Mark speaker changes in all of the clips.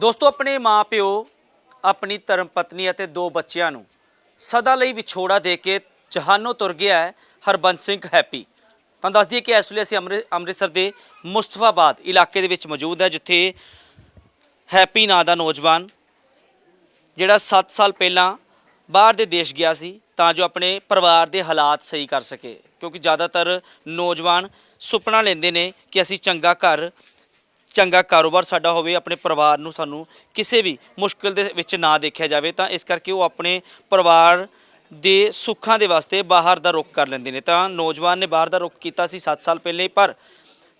Speaker 1: ਦੋਸਤੋ, ਆਪਣੇ ਮਾਪਿਓ, ਆਪਣੀ ਧਰਮ ਪਤਨੀ ਅਤੇ ਦੋ ਬੱਚਿਆਂ ਨੂੰ ਸਦਾ ਲਈ ਵਿਛੋੜਾ ਦੇ ਕੇ ਜਹਾਨੋਂ ਤੁਰ ਗਿਆ ਹੈ ਹਰਬੰਸ ਸਿੰਘ ਹੈਪੀ। ਤੁਹਾਨੂੰ ਦੱਸ ਦਈਏ ਕਿ ਇਸ ਵੇਲੇ ਅਸੀਂ ਅੰਮ੍ਰਿ- ਅੰਮ੍ਰਿਤਸਰ ਦੇ ਮੁਸਤਫਾਬਾਦ ਇਲਾਕੇ ਦੇ ਵਿੱਚ ਮੌਜੂਦ ਹੈ, ਜਿੱਥੇ ਹੈਪੀ ਨਾਂ ਦਾ ਨੌਜਵਾਨ, ਜਿਹੜਾ 7 ਸਾਲ ਪਹਿਲਾਂ ਬਾਹਰ ਦੇ ਦੇਸ਼ ਗਿਆ ਸੀ, ਤਾਂ ਜੋ ਆਪਣੇ ਪਰਿਵਾਰ ਦੇ ਹਾਲਾਤ ਸਹੀ ਕਰ ਸਕੇ। ਕਿਉਂਕਿ ਜ਼ਿਆਦਾਤਰ ਨੌਜਵਾਨ ਸੁਪਨਾ ਲੈਂਦੇ ਨੇ ਕਿ ਅਸੀਂ ਚੰਗਾ ਘਰ ਚੰਗਾ ਕਾਰੋਬਾਰ ਸਾਡਾ ਹੋਵੇ, ਆਪਣੇ ਪਰਿਵਾਰ ਨੂੰ ਸਾਨੂੰ ਕਿਸੇ ਵੀ ਮੁਸ਼ਕਲ ਦੇ ਵਿੱਚ ਨਾ ਦੇਖਿਆ ਜਾਵੇ, ਤਾਂ ਇਸ ਕਰਕੇ ਉਹ ਆਪਣੇ ਪਰਿਵਾਰ ਦੇ ਸੁੱਖਾਂ ਦੇ ਵਾਸਤੇ ਬਾਹਰ ਦਾ ਰੁੱਖ ਕਰ ਲੈਂਦੇ ਨੇ। ਤਾਂ ਨੌਜਵਾਨ ਨੇ ਬਾਹਰ ਦਾ ਰੁੱਖ ਕੀਤਾ ਸੀ 7 ਸਾਲ ਪਹਿਲੇ, ਪਰ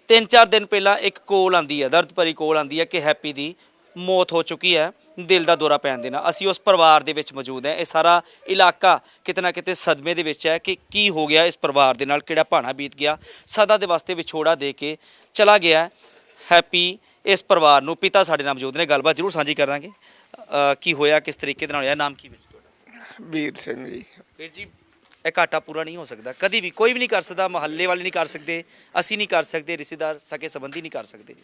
Speaker 1: 3-4 ਦਿਨ ਪਹਿਲਾਂ ਇੱਕ ਕੋਲ ਆਂਦੀ ਹੈ, ਦਰਦ ਭਰੀ ਕੋਲ ਆਂਦੀ ਹੈ ਕਿ ਹੈਪੀ ਦੀ ਮੌਤ ਹੋ ਚੁੱਕੀ ਹੈ, ਦਿਲ ਦਾ ਦੌਰਾ ਪੈਣ ਦੇ ਨਾਲ। ਅਸੀਂ ਉਸ ਪਰਿਵਾਰ ਦੇ ਵਿੱਚ ਮੌਜੂਦ ਹਾਂ। ਇਹ ਸਾਰਾ ਇਲਾਕਾ ਕਿਤੇ ਨਾ ਕਿਤੇ ਸਦਮੇ ਦੇ ਵਿੱਚ ਹੈ ਕਿ ਕੀ ਹੋ ਗਿਆ ਇਸ ਪਰਿਵਾਰ ਦੇ ਨਾਲ, ਕਿਹੜਾ ਭਾਣਾ ਬੀਤ ਗਿਆ। ਸਦਾ ਦੇ ਵਾਸਤੇ ਵਿਛੋੜਾ ਦੇ ਕੇ ਚਲਾ ਗਿਆ ਹੈਪੀ ਇਸ ਪਰਿਵਾਰ ਨੂੰ ਪਿਤਾ ਸਾਡੇ ਨਾਲ ਮੌਜੂਦ ਨੇ ਗੱਲਬਾਤ ਜ਼ਰੂਰ ਸਾਂਝੀ ਕਰਾਂਗੇ। ਅ, ਕੀ ਹੋਇਆ ਕਿਸ ਤਰੀਕੇ ਦੇ ਨਾਲ ਹੋਇਆ ਨਾਮ ਕੀ ਵਿੱਚ ਤੁਹਾਡਾ?
Speaker 2: ਵੀਰ ਸਿੰਘ ਜੀ।
Speaker 1: ਵੀਰ ਜੀ ਇਹ ਘਾਟਾ ਪੂਰਾ ਨਹੀਂ ਹੋ ਸਕਦਾ। ਕਦੀ ਵੀ ਕੋਈ ਵੀ ਨਹੀਂ ਕਰ ਸਕਦਾ ਮਹੱਲੇ ਵਾਲੇ ਨਹੀਂ ਕਰ ਸਕਦੇ ਅਸੀਂ ਨਹੀਂ ਕਰ ਸਕਦੇ ਰਿਸ਼ਤੇਦਾਰ ਸਕੇ ਸੰਬੰਧੀ ਨਹੀਂ ਕਰ ਸਕਦੇ।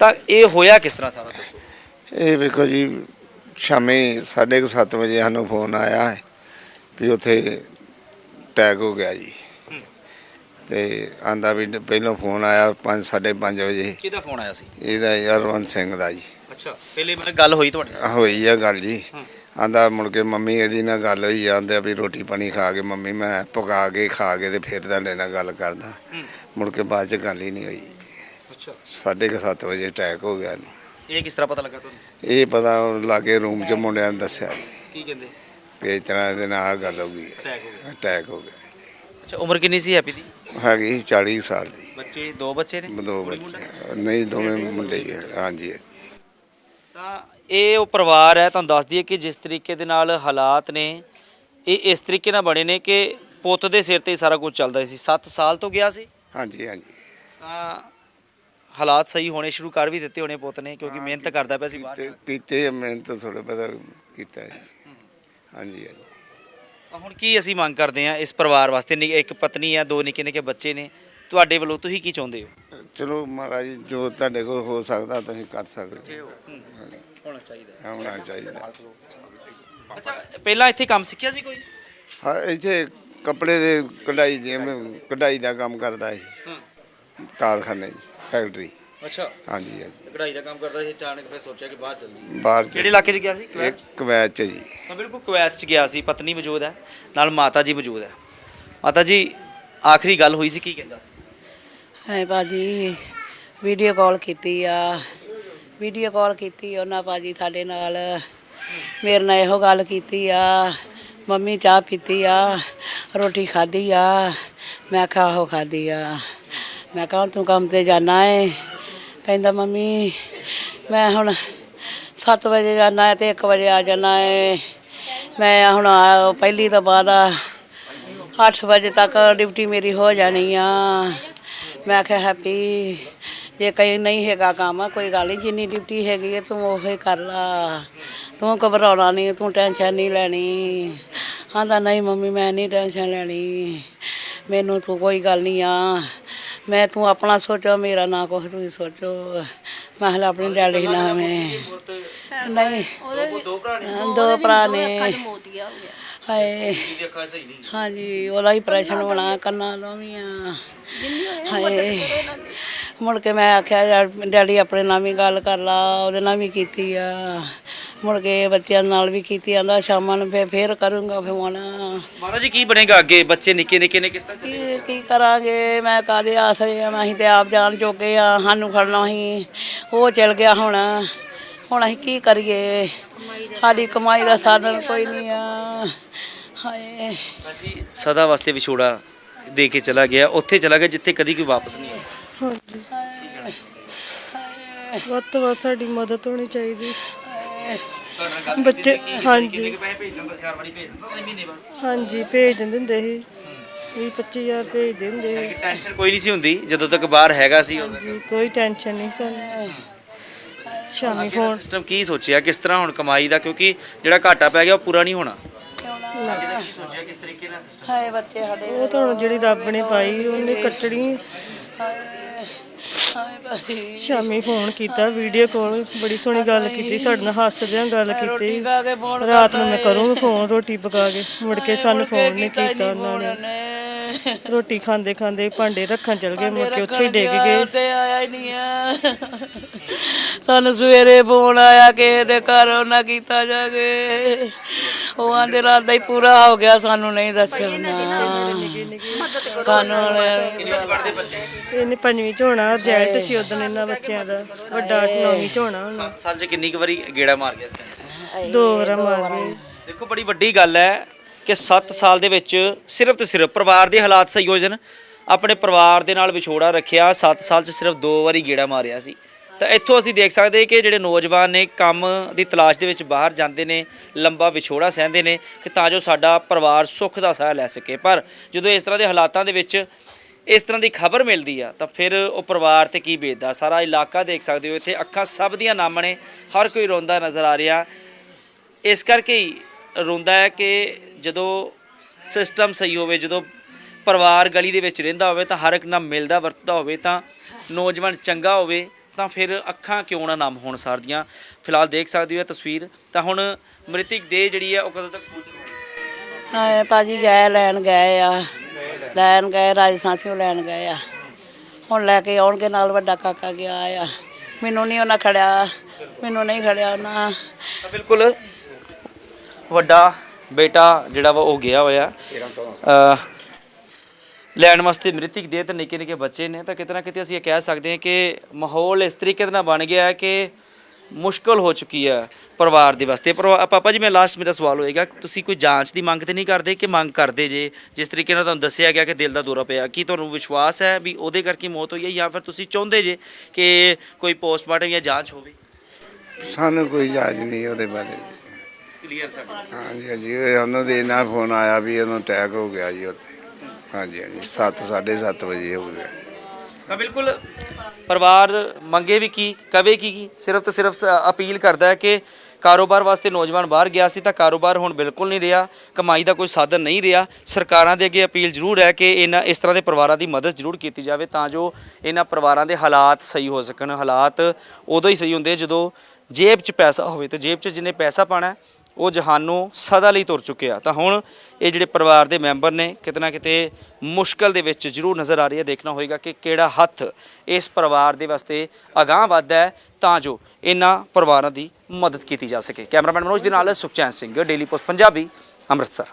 Speaker 1: ਤਾਂ ਇਹ ਹੋਇਆ ਕਿਸ ਤਰ੍ਹਾਂ ਸਾਰਾ ਦੱਸੋ?
Speaker 2: ਇਹ ਵੇਖੋ ਜੀ ਸ਼ਾਮੀ 7:30 ਵਜੇ ਸਾਨੂੰ ਫੋਨ ਆਇਆ ਹੈ ਵੀ ਉੱਥੇ ਟੈਗ ਹੋ ਗਿਆ ਜੀ। ਤੇ ਆਂਦਾ ਵੀ ਪਹਿਲਾਂ ਫੋਨ ਆਇਆ 5 5:30 ਵਜੇ।
Speaker 1: ਕਿਹਦਾ ਫੋਨ ਆਇਆ ਸੀ?
Speaker 2: ਇਹਦਾ ਯਰਵੰਤ ਸਿੰਘ ਦਾ ਜੀ।
Speaker 1: ਅੱਛਾ ਪਹਿਲੇ ਮੇਰੇ ਗੱਲ ਹੋਈ ਤੁਹਾਡੇ
Speaker 2: ਹੋਈ ਆ ਗੱਲ ਜੀ। ਆਂਦਾ ਮੁੜ ਕੇ ਮੰਮੀ ਇਹਦੀ ਨਾਲ ਗੱਲ ਹੋਈ ਆਂਦਾ ਵੀ ਰੋਟੀ ਪਾਣੀ ਖਾ ਕੇ ਮੰਮੀ ਮੈਂ ਪਕਾ ਕੇ ਖਾ ਕੇ ਤੇ ਫਿਰ ਤੁਹਾਡੇ ਨਾਲ ਗੱਲ ਕਰਦਾ। ਮੁੜ ਕੇ ਬਾਅਦ ਚ ਗੱਲ ਹੀ ਨਹੀਂ ਹੋਈ।
Speaker 1: ਅੱਛਾ।
Speaker 2: 7:30 ਵਜੇ ਅਟੈਕ ਹੋ ਗਿਆ ਇਹਨੂੰ।
Speaker 1: ਇਹ ਕਿਸ ਤਰ੍ਹਾਂ ਪਤਾ ਲੱਗਾ ਤੁਹਾਨੂੰ?
Speaker 2: ਇਹ ਪਤਾ ਲਾਗੇ ਰੂਮ 'ਚ ਮੁੰਡਿਆਂ ਨੇ ਦੱਸਿਆ ਜੀ।
Speaker 1: ਕੀ ਕਹਿੰਦੇ?
Speaker 2: ਵੀ ਇਸ ਤਰ੍ਹਾਂ ਇਹਦੇ ਨਾਲ ਆਹ ਗੱਲ ਹੋ ਗਈ।
Speaker 1: ਅਟੈਕ ਹੋ ਗਿਆ।
Speaker 2: ਅਟੈਕ ਹੋ ਗਿਆ।
Speaker 1: ਅੱਛਾ ਉਮਰ ਕਿੰਨੀ ਸੀ ਹੈਪੀ ਦੀ?
Speaker 2: ਹੈਗੀ 40 ਸਾਲ ਦੀ।
Speaker 1: ਬੱਚੇ ਦੋ ਬੱਚੇ ਨੇ?
Speaker 2: ਦੋ ਬੱਚੇ? ਨਹੀਂ ਦੋਵੇਂ ਮੁੰਡੇ ਹੀ ਆ, ਹਾਂਜੀ।
Speaker 1: ਤਾਂ ਇਹ ਉਹ ਪਰਿਵਾਰ ਹੈ ਤੁਹਾਨੂੰ ਦੱਸ ਦਈਏ ਕਿ ਜਿਸ ਤਰੀਕੇ ਦੇ ਨਾਲ ਹਾਲਾਤ ਨੇ ਇਹ ਇਸ ਤਰੀਕੇ ਨਾਲ ਬਣੇ ਨੇ ਕਿ ਪੁੱਤ ਦੇ ਸਿਰ ਤੇ ਹੀ ਸਾਰਾ ਕੁਝ ਚੱਲਦਾ ਸੀ। 7 ਸਾਲ ਤੋਂ ਗਿਆ ਸੀ?
Speaker 2: ਹਾਂਜੀ ਹਾਂਜੀ।
Speaker 1: ਤਾਂ ਹਾਲਾਤ ਸਹੀ ਹੋਣੇ ਸ਼ੁਰੂ ਕਰ ਵੀ ਦਿੱਤੇ ਹੋਣੇ ਪੁੱਤ ਨੇ ਕਿਉਂਕਿ ਮਿਹਨਤ ਕਰਦਾ ਪਿਆ ਸੀ ਬਾਹਰ
Speaker 2: ਕੀਤੇ ਕੀਤੇ ਮਿਹਨਤ ਥੋੜਾ ਪਤਾ ਕੀਤਾ ਹੈ। ਹਾਂਜੀ ਹਾਂਜੀ।
Speaker 1: ਹੁਣ ਕੀ ਅਸੀਂ ਮੰਗ ਕਰਦੇ ਹਾਂ ਇਸ ਪਰਿਵਾਰ ਵਾਸਤੇ? ਨਿ- ਇੱਕ ਪਤਨੀ ਹੈ ਦੋ ਨਿੱਕੇ ਨਿੱਕੇ ਬੱਚੇ ਨੇ। ਤੁਹਾਡੇ ਵੱਲੋਂ ਤੁਸੀਂ ਕੀ ਚਾਹੁੰਦੇ ਹੋ?
Speaker 2: ਚਲੋ ਮਹਾਰਾਜ ਜੋ ਤੁਹਾਡੇ ਕੋਲ ਹੋ ਸਕਦਾ ਤੁਸੀਂ ਕਰ ਸਕਦੇ ਹੋ।
Speaker 1: ਹੋਣਾ ਚਾਹੀਦਾ।
Speaker 2: ਹੋਣਾ ਚਾਹੀਦਾ।
Speaker 1: ਅੱਛਾ ਪਹਿਲਾਂ ਇੱਥੇ ਕੰਮ ਸਿੱਖਿਆ ਸੀ ਕੋਈ?
Speaker 2: ਹਾਂ ਇੱਥੇ ਕੱਪੜੇ ਦੇ ਕਢਾਈ ਜਿਵੇਂ ਕਢਾਈ ਦਾ ਕੰਮ ਕਰਦਾ ਹਾਂ। ਕਾਰਖਾਨੇ 'ਚ, ਫੈਕਟਰੀ।
Speaker 1: ਅੱਛਾ।
Speaker 2: ਹਾਂਜੀ ਹਾਂਜੀ।
Speaker 1: ਕਢਾਈ ਦਾ ਕੰਮ ਕਰਦਾ ਸੀ ਅਚਾਨਕ ਫਿਰ ਸੋਚਿਆ ਕਿ ਬਾਹਰ ਚੱਲ ਜੀ
Speaker 2: ਬਾਹਰ
Speaker 1: ਕਿਹੜੇ ਇਲਾਕੇ 'ਚ ਗਿਆ ਸੀ?
Speaker 2: ਇਹ
Speaker 1: ਕੁਵੈਤ 'ਚ?
Speaker 2: ਕੁਵੈਤ 'ਚ ਜੀ।
Speaker 1: ਤਾਂ ਬਿਲਕੁਲ ਕੁਵੈਤ 'ਚ ਗਿਆ ਸੀ ਪਤਨੀ ਮੌਜੂਦ ਹੈ ਨਾਲ ਮਾਤਾ ਜੀ ਮੌਜੂਦ ਹੈ। ਮਾਤਾ ਜੀ ਆਖਰੀ ਗੱਲ ਹੋਈ ਸੀ ਕੀ ਕਹਿੰਦਾ ਸੀ?
Speaker 3: ਹੈ ਭਾਜੀ ਵੀਡੀਓ ਕਾਲ ਕੀਤੀ ਆ। ਵੀਡੀਓ ਕਾਲ ਕੀਤੀ ਉਹਨਾਂ ਭਾਜੀ ਸਾਡੇ ਨਾਲ। ਮੇਰੇ ਨਾਲ ਇਹੋ ਗੱਲ ਕੀਤੀ ਆ। ਮੰਮੀ ਚਾਹ ਪੀਤੀ ਆ ਰੋਟੀ ਖਾਧੀ ਆ। ਮੈਂ ਕਿਹਾ ਉਹ ਖਾਧੀ ਆ। ਮੈਂ ਕਿਹਾ ਹੁਣ ਤੂੰ ਕੰਮ ਤੇ ਜਾਣਾ ਏ। ਕਹਿੰਦਾ, ਮੰਮੀ, ਮੈਂ ਹੁਣ 7 ਵਜੇ ਜਾਣਾ ਹੈ ਤੇ 1 ਵਜੇ ਆ ਜਾਣਾ ਏ ਮੈਂ ਹੁਣ ਪਹਿਲੀ ਤੋਂ ਬਾਅਦ ਆ 8 ਵਜੇ ਤੱਕ ਡਿਊਟੀ ਮੇਰੀ ਹੋ ਜਾਣੀ ਆ। ਮੈਂ ਕਿਹਾ, ਹੈਪੀ, ਜੇ ਕਈ ਨਹੀਂ ਹੈਗਾ ਕੰਮ, ਕੋਈ ਗੱਲ ਨਹੀਂ ਜਿੰਨੀ ਡਿਊਟੀ ਹੈਗੀ ਹੈ ਤੂੰ ਉਹੀ ਕਰ ਲਾ। ਤੂੰ ਘਬਰਾਉਣਾ ਨਹੀਂ ਤੂੰ ਟੈਨਸ਼ਨ ਨਹੀਂ ਲੈਣੀ। ਆਂਦਾ, ਨਹੀਂ ਮੰਮੀ, ਮੈਂ ਨਹੀਂ ਟੈਨਸ਼ਨ ਲੈਣੀ। ਮੈਨੂੰ ਤੂੰ ਕੋਈ ਗੱਲ ਨਹੀਂ ਆ। ਮੈਂ ਤੂੰ ਆਪਣਾ ਸੋਚੋ ਮੇਰਾ ਨਾ ਕੁਛ ਤੁਸੀਂ ਸੋਚੋ। ਮੈਂ ਹਲਾ ਆਪਣੀ ਡੈਡੀ ਨਾਲ ਮੈਂ ਨਹੀਂ।
Speaker 1: ਦੋ ਭਰਾ ਨੇ।
Speaker 3: ਦੋ ਭਰਾ ਨੇ। ਹਾਏ। ਹਾਂਜੀ ਉਹਦਾ ਹੀ ਪ੍ਰੈਸ਼ਨ ਬਣਾ ਕੰਨਾਂ ਤੋਂ ਵੀ ਆ। ਹਾਏ ਮੁੜ ਕੇ ਮੈਂ ਆਖਿਆ ਡੈਡੀ ਆਪਣੇ ਨਾਲ ਵੀ ਗੱਲ ਕਰ ਲਾ ਉਹਦੇ ਨਾਲ ਵੀ ਕੀਤੀ ਆ। ਮੁੜ ਕੇ ਬੱਚਿਆਂ ਨਾਲ ਵੀ ਕੀਤੀ ਆਂਦਾ ਸ਼ਾਮਾਂ ਨੂੰ ਫੇਰ ਫੇਰ ਕਰੂੰਗਾ ਫੇਰ ਹੁਣ।
Speaker 1: ਮਾਤਾ ਜੀ ਕੀ ਬਣੇਗਾ ਅੱਗੇ? ਬੱਚੇ ਨਿੱਕੇ ਨਿੱਕੇ ਨੇ ਕਿਸ ਤਰ੍ਹਾਂ ਚੱਲੇ
Speaker 3: ਕੀ ਕੀ ਕਰਾਂਗੇ? ਮੈਂ ਕਾਦੇ ਆਸਰੇ ਆ? ਮੈਂ ਅਸੀਂ ਤੇ ਆਪ ਜਾਣ ਜੋਗੇ ਆ। ਸਾਨੂੰ ਖੜਨਾ ਸੀ ਉਹ ਚਲ ਗਿਆ ਹੁਣ। ਹੁਣ ਅਸੀਂ ਕੀ ਕਰੀਏ? ਸਾਡੀ ਕਮਾਈ ਦਾ ਸਾਧਨ ਕੋਈ ਨਹੀਂ ਆ। ਹਾਏ।
Speaker 1: ਹਾਂਜੀ ਸਦਾ ਵਾਸਤੇ ਵਿਛੋੜਾ ਦੇ ਕੇ ਚਲਾ ਗਿਆ। ਉੱਥੇ ਚਲਾ ਗਿਆ ਜਿੱਥੇ ਕਦੀ ਕੋਈ ਵਾਪਸ ਨਹੀਂ ਆਇਆ।
Speaker 4: ਵੱਧ ਤੋਂ ਵੱਧ ਸਾਡੀ ਮਦਦ ਹੋਣੀ ਚਾਹੀਦੀ।
Speaker 1: ਬੱਚੇ
Speaker 4: ਹਾਂਜੀ।
Speaker 1: ਕਿੰਨੇ ਕੁ ਪੈਸੇ ਭੇਜ ਦਿੰਦਾ ਹਰ ਵਾਰੀ ਭੇਜ ਦਿੰਦਾ ਉਹਦੇ ਮਹੀਨੇ ਬਾਅਦ।
Speaker 4: ਹਾਂਜੀ ਭੇਜ ਦਿੰਦੇ ਹੁੰਦੇ ਸੀ। ਵੀਹ 25000 ਭੇਜ ਦਿੰਦੇ ਸੀ।
Speaker 1: ਟੈਨਸ਼ਨ ਕੋਈ ਨਹੀਂ ਸੀ ਹੁੰਦੀ ਜਦੋਂ ਤੱਕ ਬਾਹਰ ਹੈਗਾ ਸੀ
Speaker 4: ਕੋਈ ਟੈਨਸ਼ਨ ਨਹੀਂ ਸਾਨੂੰ। ਸ਼ਾਮੀ ਫੋਨ।
Speaker 1: ਸਿਸਟਮ ਕੀ ਸੋਚਿਆ ਕਿਸ ਤਰ੍ਹਾਂ ਹੁਣ ਕਮਾਈ ਦਾ ਕਿਉਂਕਿ ਜਿਹੜਾ ਘਾਟਾ ਪੈ ਗਿਆ ਉਹ ਪੂਰਾ ਨਹੀਂ ਹੋਣਾ। ਅੱਗੇ ਦਾ ਕੀ ਸੋਚਿਆ ਕਿਸ ਤਰੀਕੇ ਨਾਲ ਸਿਸਟਮ
Speaker 3: ਹਾਏ ਬੱਚੇ ਸਾਡੇ
Speaker 4: ਉਹ ਤੁਹਾਨੂੰ ਜਿਹੜੀ ਰੱਬ ਨੇ ਪਾਈ ਉਹਨੇ ਕੱਟਣੀ।
Speaker 3: ਹਾਏ
Speaker 4: ਸ਼ਾਮੀ ਫੋਨ ਕੀਤਾ ਵੀਡੀਓ ਕਾਲ ਬੜੀ ਸੋਹਣੀ ਗੱਲ ਕੀਤੀ ਸਾਡੇ ਨਾਲ ਹੱਸਦਿਆਂ ਗੱਲ ਕੀਤੀ। ਰਾਤ ਨੂੰ ਮੈਂ ਕਰੂੰਗੀ ਫੋਨ ਰੋਟੀ ਪਕਾ ਕੇ। ਮੁੜ ਕੇ ਸਾਨੂੰ ਫੋਨ ਨਹੀਂ ਕੀਤਾ ਉਹਨਾਂ ਨੇ। ਰੋਟੀ ਖਾਂਦੇ ਖਾਂਦੇ ਭਾਂਡੇ ਰੱਖਣ ਚਲ ਗਏ ਮੁੜ ਕੇ ਉੱਥੇ ਹੀ ਡਿੱਗ ਗਏ।
Speaker 3: ਤੇ ਆਇਆ ਹੀ ਨਹੀਂ ਆ। ਸਾਨੂੰ ਸਵੇਰੇ ਫੋਨ ਆਇਆ ਕਿਸੇ ਦੇ ਘਰ ਉਹਨਾਂ ਕੀਤਾ ਜਾ ਕੇ ਉਹ ਆਂਦੇ ਰਾਤ ਦਾ ਹੀ ਪੂਰਾ ਹੋ ਗਿਆ ਸਾਨੂੰ ਨਹੀਂ ਦੱਸਿਆ। ਸਾਨੂੰ
Speaker 1: ਪੜਦੇ ਬੱਚੇ?
Speaker 4: ਇਹਨੇ ਪੰਜਵੀਂ ਚ ਹੋਣਾ ਰਿਜ਼ਲਟ ਸੀ ਉਦੋਂ ਇਹਨਾਂ ਬੱਚਿਆਂ ਦਾ। ਵੱਡਾ ਨੌਵੀਂ ਚ ਹੋਣਾ ਹੁਣ
Speaker 1: 7 ਸਾਲ 'ਚ ਕਿੰਨੀ ਕੁ ਵਾਰੀ ਗੇੜਾ ਮਾਰ ਗਿਆ ਸੀ
Speaker 4: ਦੋ ਵਾਰ ਮਾਰ ਗਏ।
Speaker 1: ਦੇਖੋ ਬੜੀ ਵੱਡੀ ਗੱਲ ਹੈ। ਕਿ 7 ਸਾਲ ਦੇ ਵਿੱਚ ਸਿਰਫ ਤੇ ਸਿਰਫ ਪਰਿਵਾਰ ਦੇ ਹਾਲਾਤ ਸੰਯੋਜਨ ਆਪਣੇ ਪਰਿਵਾਰ ਦੇ ਨਾਲ ਵਿਛੋੜਾ ਰੱਖਿਆ 7 ਸਾਲ 'ਚ ਸਿਰਫ ਦੋ ਵਾਰੀ ਗੇੜਾ ਮਾਰਿਆ ਸੀ। ਤਾਂ ਇੱਥੋਂ ਅਸੀਂ ਦੇਖ ਸਕਦੇ ਕਿ ਜਿਹੜੇ ਨੌਜਵਾਨ ਨੇ ਕੰਮ ਦੀ ਤਲਾਸ਼ ਦੇ ਵਿੱਚ ਬਾਹਰ ਜਾਂਦੇ ਨੇ, ਲੰਬਾ ਵਿਛੋੜਾ ਸਹਿੰਦੇ ਨੇ ਕਿ ਤਾਂ ਜੋ ਸਾਡਾ ਪਰਿਵਾਰ ਸੁੱਖ ਦਾ ਸਾਹ ਲੈ ਸਕੇ। ਪਰ ਜਦੋਂ ਇਸ ਤਰ੍ਹਾਂ ਦੇ ਹਾਲਾਤਾਂ ਦੇ ਵਿੱਚ ਇਸ ਤਰ੍ਹਾਂ ਦੀ ਖਬਰ ਮਿਲਦੀ ਆ, ਤਾਂ ਫਿਰ ਉਹ ਪਰਿਵਾਰ ਤੇ ਕੀ ਬੀਤਦਾ ਸਾਰਾ ਇਲਾਕਾ ਦੇਖ ਸਕਦੇ ਹੋ, ਇੱਥੇ ਅੱਖਾਂ ਸਭ ਦੀਆਂ ਨਾਮ ਨੇ, ਹਰ ਕੋਈ ਰੋਂਦਾ ਨਜ਼ਰ ਆ ਰਿਹਾ। ਇਸ ਕਰਕੇ ਹੀ ਰੋਂਦਾ ਹੈ ਕਿ ਜਦੋਂ ਸਿਸਟਮ ਸਹੀ ਹੋਵੇ ਜਦੋਂ ਪਰਿਵਾਰ ਗਲੀ ਦੇ ਵਿੱਚ ਰਹਿੰਦਾ ਹੋਵੇ ਤਾਂ ਹਰ ਇੱਕ ਨਾਲ ਮਿਲਦਾ ਵਰਤਦਾ ਹੋਵੇ ਤਾਂ ਨੌਜਵਾਨ ਚੰਗਾ ਹੋਵੇ ਤਾਂ ਫਿਰ ਅੱਖਾਂ ਕਿਉਂ ਨਾ ਨਮ ਹੋਣ ਸਰਦੀਆਂ ਫਿਲਹਾਲ ਦੇਖ ਸਕਦੇ ਹੋ ਇਹ ਤਸਵੀਰ। ਤਾਂ ਹੁਣ ਮ੍ਰਿਤਕ ਦੇ ਜਿਹੜੀ ਹੈ ਉਹ ਕਦੋਂ ਤੱਕ ਪਹੁੰਚੇਗੀ
Speaker 3: ਹਾਏ ਭਾਜੀ ਗਏ ਲੈਣ ਗਏ ਆ। ਲੈਣ ਗਏ ਰਾਜਸਾਂਸੀਓ ਲੈਣ ਗਏ ਆ। ਹੁਣ ਲੈ ਕੇ ਆਉਣਗੇ ਨਾਲ ਵੱਡਾ ਕਾਕਾ ਗਿਆ ਆ। ਮੈਨੂੰ ਨਹੀਂ ਉਹਨਾਂ ਖੜਿਆ ਮੈਨੂੰ ਨਹੀਂ ਖੜਿਆ ਉਹਨਾਂ।
Speaker 1: ਤਾਂ ਬਿਲਕੁਲ ਵੱਡਾ ਬੇਟਾ ਜਿਹੜਾ ਵਾ ਉਹ ਗਿਆ ਹੋਇਆ। ਅ, ਲੈਣ ਵਾਸਤੇ ਮ੍ਰਿਤਕ ਦੇ ਤੇ ਨਿੱਕੇ ਨਿੱਕੇ ਬੱਚੇ ਨੇ ਤਾਂ ਕਿਤੇ ਨਾ ਕਿਤੇ ਅਸੀਂ ਇਹ ਕਹਿ ਸਕਦੇ ਹਾਂ ਕਿ ਮਾਹੌਲ ਇਸ ਤਰੀਕੇ ਦੇ ਨਾਲ ਬਣ ਗਿਆ ਹੈ ਕਿ ਮੁਸ਼ਕਲ ਹੋ ਚੁੱਕੀ ਹੈ ਪਰਿਵਾਰ ਦੇ ਵਾਸਤੇ। ਪਰ ਪਾਪਾ ਜੀ ਮੈਂ ਲਾਸਟ ਮੇਰਾ ਸਵਾਲ ਹੋਏਗਾ ਤੁਸੀਂ ਕੋਈ ਜਾਂਚ ਦੀ ਮੰਗ ਤੇ ਨਹੀਂ ਕਰਦੇ ਕਿ ਮੰਗ ਕਰਦੇ ਜੇ? ਜਿਸ ਤਰੀਕੇ ਨਾਲ ਤੁਹਾਨੂੰ ਦੱਸਿਆ ਗਿਆ ਕਿ ਦਿਲ ਦਾ ਦੌਰਾ ਪਿਆ ਕੀ ਤੁਹਾਨੂੰ ਵਿਸ਼ਵਾਸ ਹੈ ਵੀ ਉਹਦੇ ਕਰਕੇ ਮੌਤ ਹੋਈ ਹੈ ਜਾਂ ਫਿਰ ਤੁਸੀਂ ਚਾਹੁੰਦੇ ਜੇ ਕਿ ਕੋਈ ਪੋਸਟਮਾਰਟਮ ਜਾਂ ਜਾਂਚ ਹੋਵੇ?
Speaker 2: ਸਾਨੂੰ ਕੋਈ ਜਾਜ ਨਹੀਂ ਉਹਦੇ ਬਾਰੇ।
Speaker 1: ਕਲੀਅਰ
Speaker 2: ਹਾਂਜੀ ਹਾਂਜੀ ਉਹ ਉਹਨਾਂ ਦੇ ਨਾਲ ਫੋਨ ਆਇਆ ਵੀ ਉਹਨੂੰ ਅਟੈਕ ਹੋ ਗਿਆ ਜੀ ਉੱਥੇ। ਹਾਂਜੀ ਹਾਂਜੀ 7 7:30 ਵਜੇ ਹੋ ਗਿਆ।
Speaker 1: ਤਾਂ ਬਿਲਕੁਲ ਪਰਿਵਾਰ ਮੰਗੇ ਵੀ ਕੀ ਕਵੇ ਕੀ ਕੀ ਸਿਰਫ ਤੇ ਸਿਰਫ ਸ- ਅਪੀਲ ਕਰਦਾ ਹੈ ਕਿ ਕਾਰੋਬਾਰ ਵਾਸਤੇ ਨੌਜਵਾਨ ਬਾਹਰ ਗਿਆ ਸੀ ਤਾਂ ਕਾਰੋਬਾਰ ਹੁਣ ਬਿਲਕੁਲ ਨਹੀਂ ਰਿਹਾ ਕਮਾਈ ਦਾ ਕੋਈ ਸਾਧਨ ਨਹੀਂ ਰਿਹਾ। ਸਰਕਾਰਾਂ ਦੇ ਅੱਗੇ ਅਪੀਲ ਜ਼ਰੂਰ ਹੈ ਕਿ ਇਹਨਾਂ ਇਸ ਤਰ੍ਹਾਂ ਦੇ ਪਰਿਵਾਰਾਂ ਦੀ ਮਦਦ ਜ਼ਰੂਰ ਕੀਤੀ ਜਾਵੇ ਤਾਂ ਜੋ ਇਹਨਾਂ ਪਰਿਵਾਰਾਂ ਦੇ ਹਾਲਾਤ ਸਹੀ ਹੋ ਸਕਣ। ਹਾਲਾਤ ਉਦੋਂ ਹੀ ਸਹੀ ਹੁੰਦੇ ਜਦੋਂ ਜੇਬ 'ਚ ਪੈਸਾ ਹੋਵੇ ਤੇ ਜੇਬ 'ਚ ਜਿੰਨੇ ਪੈਸਾ ਪਾਣਾ ਉਹ ਜਹਾਨੋਂ ਸਦਾ ਲਈ ਤੁਰ ਚੁੱਕਿਆ ਤਾਂ ਹੁਣ ਇਹ ਜਿਹੜੇ ਪਰਿਵਾਰ ਦੇ ਮੈਂਬਰ ਨੇ, ਕਿਤੇ ਨਾ ਕਿਤੇ ਮੁਸ਼ਕਲ ਦੇ ਵਿੱਚ ਜ਼ਰੂਰ ਨਜ਼ਰ ਆ ਰਹੀ ਹੈ। ਦੇਖਣਾ ਹੋਏਗਾ ਕਿ ਕਿਹੜਾ ਹੱਥ ਇਸ ਪਰਿਵਾਰ ਦੇ ਵਾਸਤੇ ਅਗਾਹ ਵੱਧਦਾ ਹੈ, ਤਾਂ ਜੋ ਇਹਨਾਂ ਪਰਿਵਾਰਾਂ ਦੀ ਮਦਦ ਕੀਤੀ ਜਾ ਸਕੇ। ਕੈਮਰਾਮੈਨ ਮਨੋਜ ਦੇ ਨਾਲ ਸੁਖਚੈਨ ਸਿੰਘ, ਡੇਲੀ ਪੋਸਟ, ਪੰਜਾਬੀ, ਅੰਮ੍ਰਿਤਸਰ।